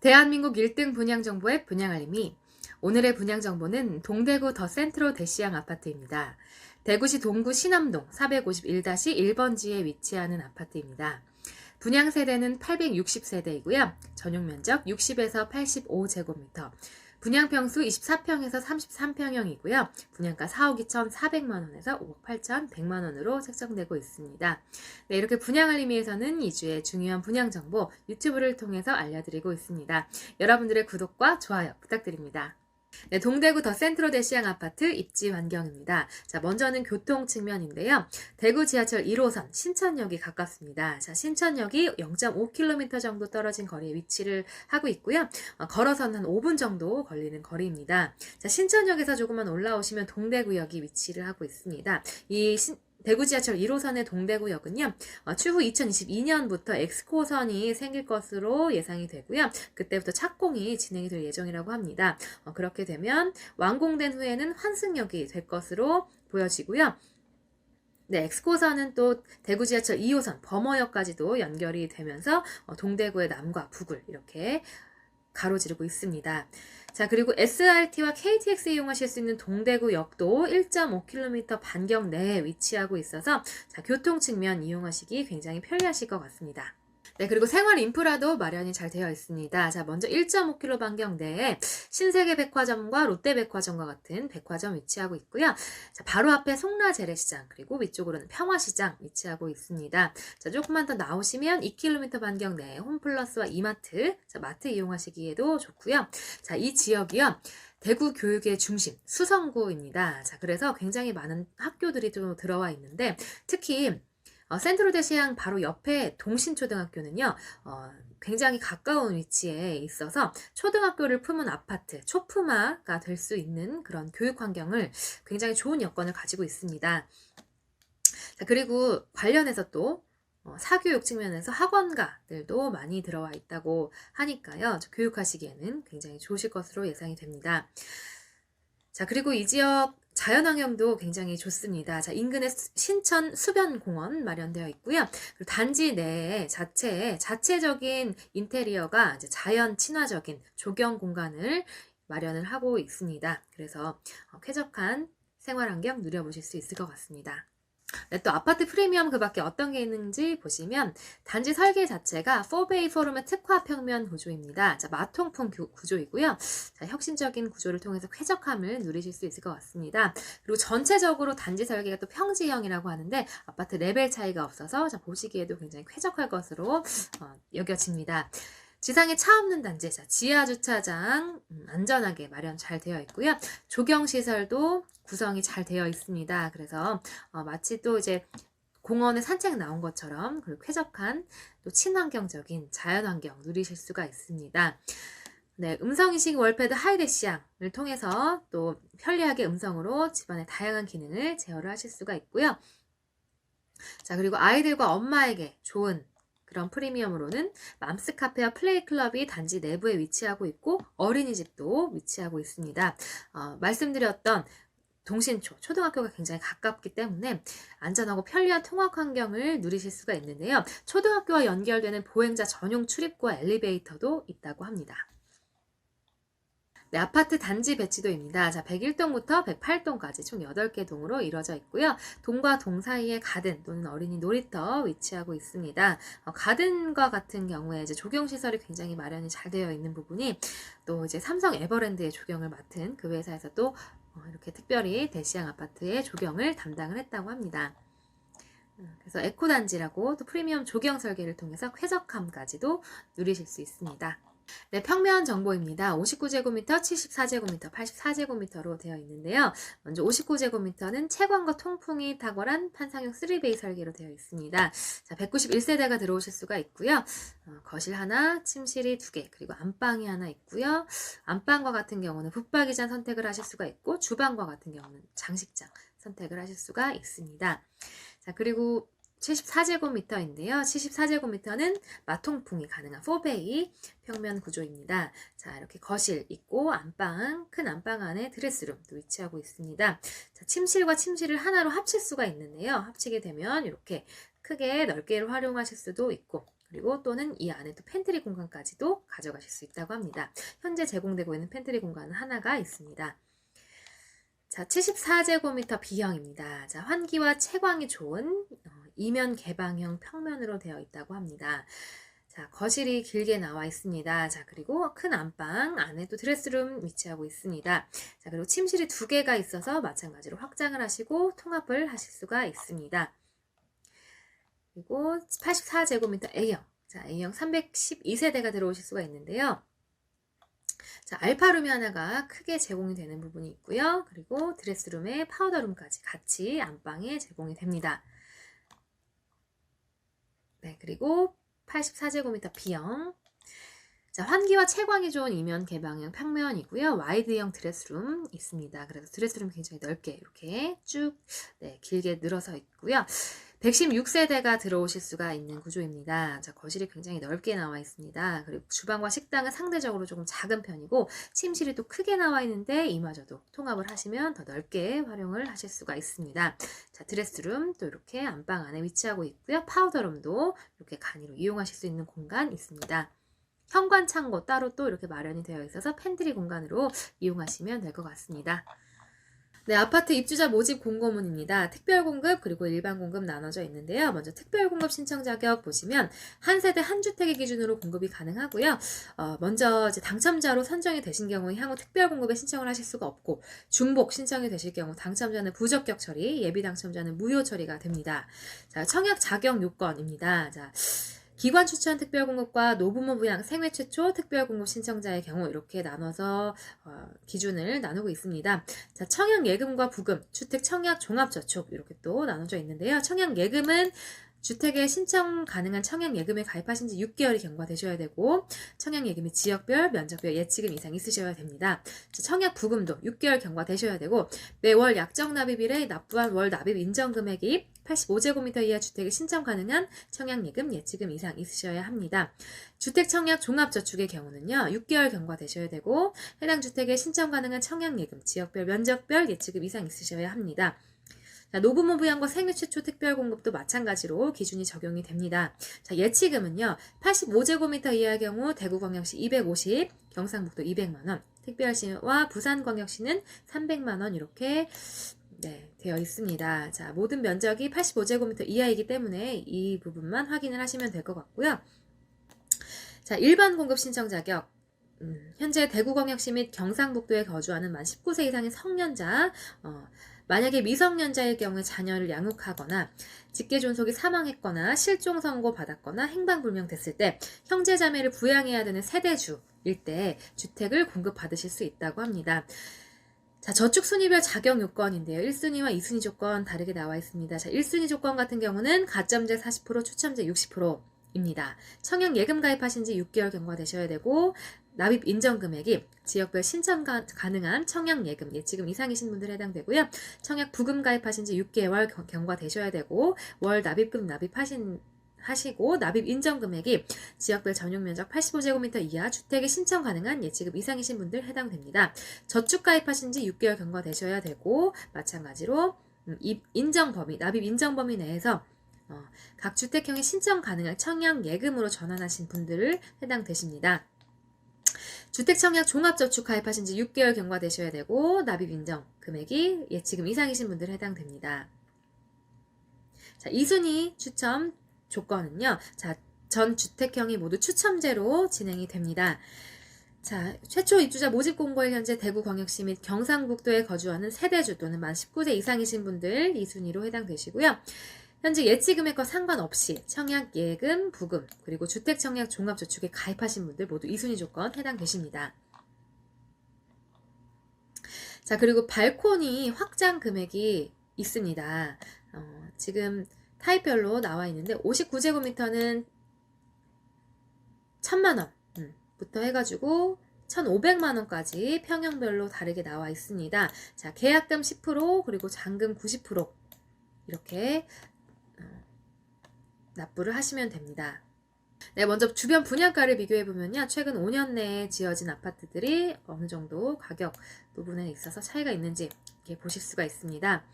대한민국 1등 분양 정보의 분양 알림이 오늘의 분양 정보는 동대구 더 센트로 대시양 아파트입니다. 대구시 동구 신암동 451-1번지에 위치하는 아파트입니다. 분양 세대는 860세대이고요. 전용 면적 60에서 85제곱미터. 분양 평수 24평에서 33평형이고요. 분양가 4억 2,400만 원에서 5억 8,100만 원으로 책정되고 있습니다. 네, 이렇게 분양 알림이에서는 2주의 중요한 분양 정보 유튜브를 통해서 알려드리고 있습니다. 여러분들의 구독과 좋아요 부탁드립니다. 네, 동대구 더 센트로 대시양 아파트 입지 환경입니다. 자, 먼저는 교통 측면인데요. 대구 지하철 1호선 신천역이 가깝습니다. 자, 신천역이 0.5km 정도 떨어진 거리에 위치를 하고 있고요. 어, 걸어서는 한 5분 정도 걸리는 거리입니다. 자, 신천역에서 조금만 올라오시면 동대구역이 위치를 하고 있습니다. 이 신, 대구 지하철 1호선의 동대구역은요, 어, 추후 2022년부터 엑스코선이 생길 것으로 예상이 되고요. 그때부터 착공이 진행이 될 예정이라고 합니다. 어, 그렇게 되면 완공된 후에는 환승역이 될 것으로 보여지고요. 네, 엑스코선은 또 대구 지하철 2호선 범어역까지도 연결이 되면서 어, 동대구의 남과 북을 이렇게 가로지르고 있습니다. 자, 그리고 SRT와 KTX 이용하실 수 있는 동대구 역도 1.5km 반경 내에 위치하고 있어서 자, 교통 측면 이용하시기 굉장히 편리하실 것 같습니다. 네, 그리고 생활 인프라도 마련이 잘 되어 있습니다. 자, 먼저 1.5km 반경 내에 신세계 백화점과 롯데 백화점과 같은 백화점 위치하고 있고요. 자, 바로 앞에 송라 재래시장, 그리고 위쪽으로는 평화시장 위치하고 있습니다. 자, 조금만 더 나오시면 2km 반경 내에 홈플러스와 이마트, 자, 마트 이용하시기에도 좋고요. 자, 이 지역이요. 대구 교육의 중심, 수성구입니다. 자, 그래서 굉장히 많은 학교들이 좀 들어와 있는데, 특히 어, 센트로 대시양 바로 옆에 동신초등학교는요, 어, 굉장히 가까운 위치에 있어서 초등학교를 품은 아파트, 초품화가 될 수 있는 그런 교육 환경을 굉장히 좋은 여건을 가지고 있습니다. 자, 그리고 관련해서 또 어, 사교육 측면에서 학원가들도 많이 들어와 있다고 하니까요. 교육하시기에는 굉장히 좋으실 것으로 예상이 됩니다. 자, 그리고 이 지역 자연환경도 굉장히 좋습니다. 자, 인근에 신천 수변공원 마련되어 있고요. 단지 내에 자체에 자체적인 인테리어가 자연 친화적인 조경 공간을 마련을 하고 있습니다. 그래서 어, 쾌적한 생활환경 누려보실 수 있을 것 같습니다. 네, 또 아파트 프리미엄 그 밖에 어떤 게 있는지 보시면 단지 설계 자체가 4베이 포럼의 특화 평면 구조입니다. 자, 마통풍 구조이고요. 자, 혁신적인 구조를 통해서 쾌적함을 누리실 수 있을 것 같습니다. 그리고 전체적으로 단지 설계가 또 평지형이라고 하는데 아파트 레벨 차이가 없어서 자, 보시기에도 굉장히 쾌적할 것으로 어, 여겨집니다. 지상에 차 없는 단지, 자, 지하 주차장 음, 안전하게 마련 잘 되어 있고요. 조경 시설도 구성이 잘 되어 있습니다. 그래서 어, 마치 또 이제 공원에 산책 나온 것처럼 그리고 쾌적한 또 친환경적인 자연환경 누리실 수가 있습니다. 네, 음성인식 월패드 하이데시앙을 통해서 또 편리하게 음성으로 집안의 다양한 기능을 제어를 하실 수가 있고요. 자, 그리고 아이들과 엄마에게 좋은 그런 프리미엄으로는 맘스 카페와 플레이 클럽이 단지 내부에 위치하고 있고 어린이집도 위치하고 있습니다. 어, 말씀드렸던 동신초, 초등학교가 굉장히 가깝기 때문에 안전하고 편리한 통학 환경을 누리실 수가 있는데요. 초등학교와 연결되는 보행자 전용 출입구와 엘리베이터도 있다고 합니다. 네, 아파트 단지 배치도입니다. 자, 101동부터 108동까지 총 8개 동으로 이루어져 있고요. 동과 동 사이에 가든 또는 어린이 놀이터 위치하고 있습니다. 어, 가든과 같은 경우에 이제 조경 시설이 굉장히 마련이 잘 되어 있는 부분이 또 이제 삼성 에버랜드의 조경을 맡은 그 회사에서 또 어, 이렇게 특별히 대시양 아파트의 조경을 담당을 했다고 합니다. 음, 그래서 에코단지라고 또 프리미엄 조경 설계를 통해서 쾌적함까지도 누리실 수 있습니다. 네, 평면 정보입니다. 59제곱미터, 74제곱미터, 84제곱미터로 되어 있는데요. 먼저 59제곱미터는 채광과 통풍이 탁월한 판상형 3베이 설계로 되어 있습니다. 자, 191세대가 들어오실 수가 있고요. 어, 거실 하나, 침실이 두 개, 그리고 안방이 하나 있고요. 안방과 같은 경우는 북박이장 선택을 하실 수가 있고, 주방과 같은 경우는 장식장 선택을 하실 수가 있습니다. 자, 그리고 74제곱미터인데요. 74제곱미터는 마통풍이 가능한 4베이 평면 구조입니다. 자, 이렇게 거실 있고 안방, 큰 안방 안에 드레스룸도 위치하고 있습니다. 자, 침실과 침실을 하나로 합칠 수가 있는데요. 합치게 되면 이렇게 크게 넓게 활용하실 수도 있고 그리고 또는 이 안에 또 팬트리 공간까지도 가져가실 수 있다고 합니다. 현재 제공되고 있는 팬트리 공간은 하나가 있습니다. 자, 74제곱미터 B형입니다. 자, 환기와 채광이 좋은 어, 이면 개방형 평면으로 되어 있다고 합니다. 자, 거실이 길게 나와 있습니다. 자, 그리고 큰 안방 안에 또 드레스룸 위치하고 있습니다. 자, 그리고 침실이 두 개가 있어서 마찬가지로 확장을 하시고 통합을 하실 수가 있습니다. 그리고 84제곱미터 A형. 자, A형 312세대가 들어오실 수가 있는데요. 자, 알파룸이 하나가 크게 제공이 되는 부분이 있고요. 그리고 드레스룸에 파우더룸까지 같이 안방에 제공이 됩니다. 네, 그리고 84제곱미터 B형. 자, 환기와 채광이 좋은 이면 개방형 평면이고요. 와이드형 드레스룸 있습니다. 그래서 드레스룸 굉장히 넓게 이렇게 쭉 네, 길게 늘어서 있고요. 116세대가 들어오실 수가 있는 구조입니다. 자, 거실이 굉장히 넓게 나와 있습니다. 그리고 주방과 식당은 상대적으로 조금 작은 편이고 침실이 또 크게 나와 있는데 이마저도 통합을 하시면 더 넓게 활용을 하실 수가 있습니다. 자, 드레스룸 또 이렇게 안방 안에 위치하고 있고요. 파우더룸도 이렇게 간이로 이용하실 수 있는 공간 있습니다. 현관 창고 따로 또 이렇게 마련이 되어 있어서 팬트리 공간으로 이용하시면 될 것 같습니다. 네, 아파트 입주자 모집 공고문입니다. 특별 공급 그리고 일반 공급 나눠져 있는데요. 먼저 특별 공급 신청 자격 보시면 한 세대 한 주택의 기준으로 공급이 가능하고요. 어, 먼저 이제 당첨자로 선정이 되신 경우 향후 특별 공급에 신청을 하실 수가 없고 중복 신청이 되실 경우 당첨자는 부적격 처리, 예비 당첨자는 무효 처리가 됩니다. 자, 청약 자격 요건입니다. 자, 기관 추천 특별 공급과 노부모 부양 생애 최초 특별 공급 신청자의 경우 이렇게 나눠서 어, 기준을 나누고 있습니다. 자, 청약 예금과 부금, 주택 청약 종합 저축 이렇게 또 나눠져 있는데요. 청약 예금은 주택에 신청 가능한 청약 예금에 가입하신 지 6개월이 경과되셔야 되고 청약 예금이 지역별, 면적별 예치금 이상 있으셔야 됩니다. 청약 부금도 6개월 경과되셔야 되고 매월 약정 납입일에 납부한 월 납입 인정 금액이 85제곱미터 이하 주택에 신청 가능한 청약 예금 예치금 이상 있으셔야 합니다. 주택 청약 종합저축의 경우는요. 6개월 경과되셔야 되고 해당 주택에 신청 가능한 청약 예금 지역별, 면적별 예치금 이상 있으셔야 합니다. 자, 노부모 부양과 생애 최초 특별 공급도 마찬가지로 기준이 적용이 됩니다. 자, 예치금은요. 85제곱미터 이하의 경우 대구광역시 250, 경상북도 200만원, 특별시와 부산광역시는 300만원 이렇게 네, 되어 있습니다. 자, 모든 면적이 85제곱미터 이하이기 때문에 이 부분만 확인을 하시면 될 것 같고요. 자, 일반 공급 신청 자격. 음, 현재 대구광역시 및 경상북도에 거주하는 만 19세 이상의 성년자, 어, 만약에 미성년자의 경우에 자녀를 양육하거나 직계 존속이 사망했거나 실종 선고 받았거나 행방불명 됐을 때 형제 자매를 부양해야 되는 세대주 일 때 주택을 공급받으실 수 있다고 합니다. 자, 저축 순위별 자격 요건인데요. 1순위와 2순위 조건 다르게 나와 있습니다. 자, 1순위 조건 같은 경우는 가점제 40%, 추첨제 60% 입니다. 청약 예금 가입하신 지 6개월 경과 되셔야 되고, 납입 인정 금액이 지역별 신청 가, 능한 청약 예금 예치금 이상이신 분들 해당되고요. 청약 부금 가입하신 지 6개월 경과 되셔야 되고, 월 납입금 납입하신 하시고 납입 인정 금액이 지역별 전용 면적 85제곱미터 이하 주택에 신청 가능한 예치급 이상이신 분들 해당됩니다. 저축 가입하신 지 6개월 경과 되셔야 되고 마찬가지로 음, 인정 범위, 납입 인정 범위 내에서 어, 각 주택형의 신청 가능한 청약 예금으로 전환하신 분들을 해당되십니다. 주택청약 종합저축 가입하신 지 6개월 경과되셔야 되고 납입 인정 금액이 예치금 이상이신 분들 해당됩니다. 자, 이순위 추첨 조건은요. 자, 전 주택형이 모두 추첨제로 진행이 됩니다. 자, 최초 입주자 모집 공고에 현재 대구광역시 및 경상북도에 거주하는 세대주 또는 만 19세 이상이신 분들 이 순위로 해당되시고요. 현재 예치 금액과 상관없이 청약 예금, 부금, 그리고 주택 청약 종합저축에 가입하신 분들 모두 이 순위 조건 해당되십니다. 자, 그리고 발코니 확장 금액이 있습니다. 어, 지금 타입별로 나와 있는데 59제곱미터는 1000만원 음, 부터 해가지고 1,500만 원까지 평형별로 다르게 나와 있습니다. 자, 계약금 10% 그리고 잔금 90% 이렇게 어, 납부를 하시면 됩니다. 네, 먼저 주변 분양가를 비교해 보면요. 최근 5년 내에 지어진 아파트들이 어느 정도 가격 부분에 있어서 차이가 있는지 이렇게 보실 수가 있습니다.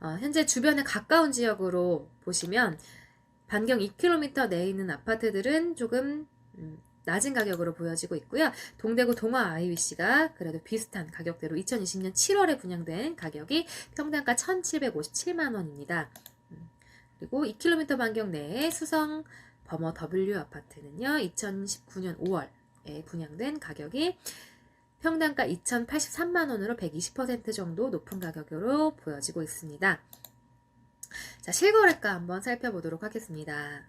어, 현재 주변에 가까운 지역으로 보시면 반경 2km 내에 있는 아파트들은 조금 음, 낮은 가격으로 보여지고 있고요. 동대구 동화 IBC가 그래도 비슷한 가격대로 2020년 7월에 분양된 가격이 평당가 1,757만 원입니다. 음, 그리고 2km 반경 내에 수성 범어 W 아파트는요. 2019년 5월에 분양된 가격이 평당가 2,083만 원으로 120% 정도 높은 가격으로 보여지고 있습니다. 자, 실거래가 한번 살펴보도록 하겠습니다.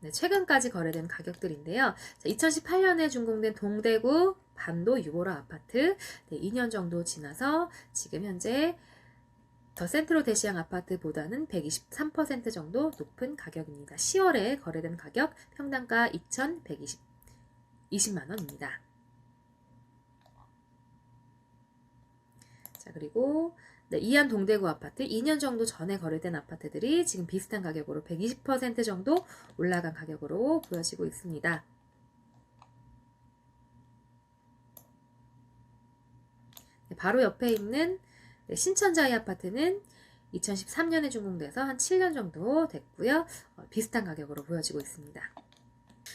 네, 최근까지 거래된 가격들인데요. 자, 2018년에 준공된 동대구 반도 유보라 아파트 네, 2년 정도 지나서 지금 현재 더 센트로 대시양 아파트보다는 123% 정도 높은 가격입니다. 10월에 거래된 가격 평당가 2,120만 원입니다. 자, 그리고 네, 이안 동대구 아파트 2년 정도 전에 거래된 아파트들이 지금 비슷한 가격으로 120% 정도 올라간 가격으로 보여지고 있습니다. 네, 바로 옆에 있는 네, 신천자이 아파트는 2013년에 준공돼서 한 7년 정도 됐고요. 어, 비슷한 가격으로 보여지고 있습니다.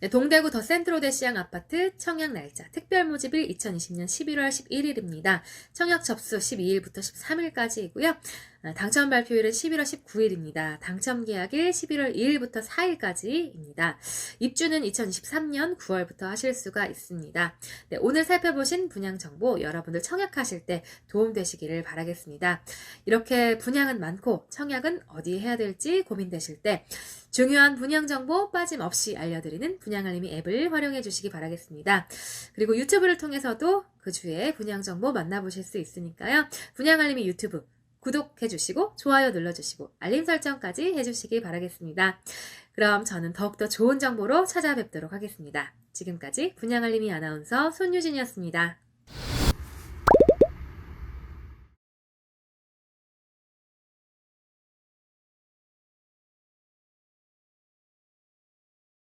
네, 동대구 더 센트로 대시양 아파트 청약 날짜 특별 모집일 2020년 11월 11일입니다. 청약 접수 12일부터 13일까지이고요. 아, 당첨 발표일은 11월 19일입니다. 당첨 계약일 11월 2일부터 4일까지입니다. 입주는 2023년 9월부터 하실 수가 있습니다. 네, 오늘 살펴보신 분양 정보 여러분들 청약하실 때 도움되시기를 바라겠습니다. 이렇게 분양은 많고 청약은 어디에 해야 될지 고민되실 때 중요한 분양 정보 빠짐없이 알려드리는 분양 알림이 앱을 활용해 주시기 바라겠습니다. 그리고 유튜브를 통해서도 그 주에 분양 정보 만나보실 수 있으니까요. 분양 알림이 유튜브 구독해 주시고 좋아요 눌러 주시고 알림 설정까지 해 주시기 바라겠습니다. 그럼 저는 더욱더 좋은 정보로 찾아뵙도록 하겠습니다. 지금까지 분양알림이 아나운서 손유진이었습니다.